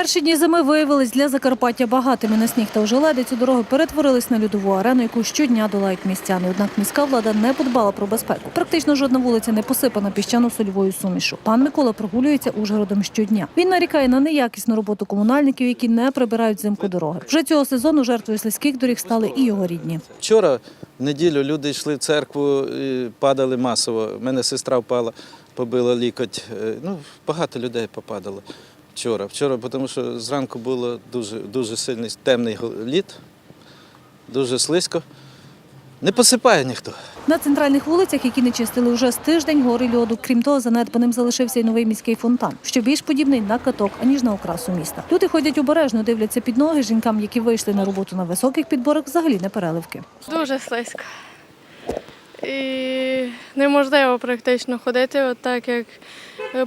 Перші дні зими виявились для Закарпаття багатими на сніг та ожеледицю дороги перетворились на льодову арену, яку щодня долають містяни. Однак міська влада не подбала про безпеку. Практично жодна вулиця не посипана піщано-сольовою сумішу. Пан Микола прогулюється Ужгородом щодня. Він нарікає на неякісну роботу комунальників, які не прибирають взимку дороги. Вже цього сезону жертвою слизьких доріг стали і його рідні. Вчора в неділю люди йшли в церкву, падали масово. У мене сестра впала, побила лікоть. Е, Ну, багато людей попадало вчора. Вчора, тому що зранку було дуже, дуже сильний темний лід, дуже слизько. Не посипає ніхто. На центральних вулицях, які не чистили вже з тиждень, гори льоду. Крім того, занедбаним залишився й новий міський фонтан, що більш подібний на каток, аніж на окрасу міста. Люди ходять обережно, дивляться під ноги. Жінкам, які вийшли на роботу на високих підборах, взагалі не переливки. Дуже слизько. І неможливо практично ходити, от так як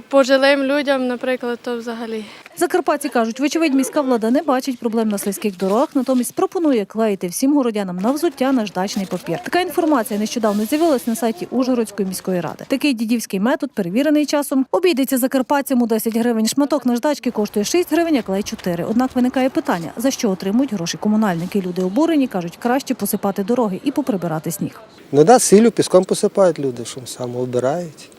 пожилим людям, наприклад, то взагалі. Закарпатці кажуть, вочевидь, міська влада не бачить проблем на слизьких дорогах, натомість пропонує клеїти всім городянам на взуття наждачний папір. Така інформація нещодавно з'явилась на сайті Ужгородської міської ради. Такий дідівський метод, перевірений часом, обійдеться закарпатцям у 10 гривень. Шматок наждачки коштує 6 гривень, а клей 4. Однак виникає питання, за що отримують гроші комунальники. Люди обурені кажуть, краще посипати дороги і поприбирати сніг. Ну да, сіллю, піском посипають люди, що саме обирають.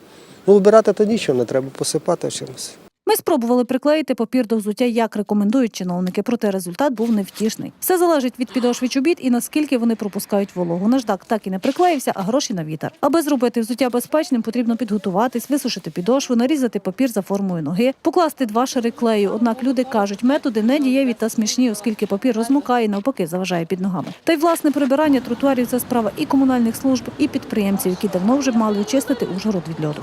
Ну, обирати то нічого, не треба посипати чимось. Ми спробували приклеїти папір до взуття, як рекомендують чиновники, проте результат був невтішний. Все залежить від підошви чобіт і наскільки вони пропускають вологу. Наждак так і не приклеївся, а гроші на вітер. Аби зробити взуття безпечним, потрібно підготуватись, висушити підошву, нарізати папір за формою ноги, покласти два шари клею. Однак люди кажуть, методи не дієві та смішні, оскільки папір розмокає і навпаки заважає під ногами. Та й власне прибирання тротуарів це справа і комунальних служб, і підприємців, які давно вже мали очистити Ужгород від льоду.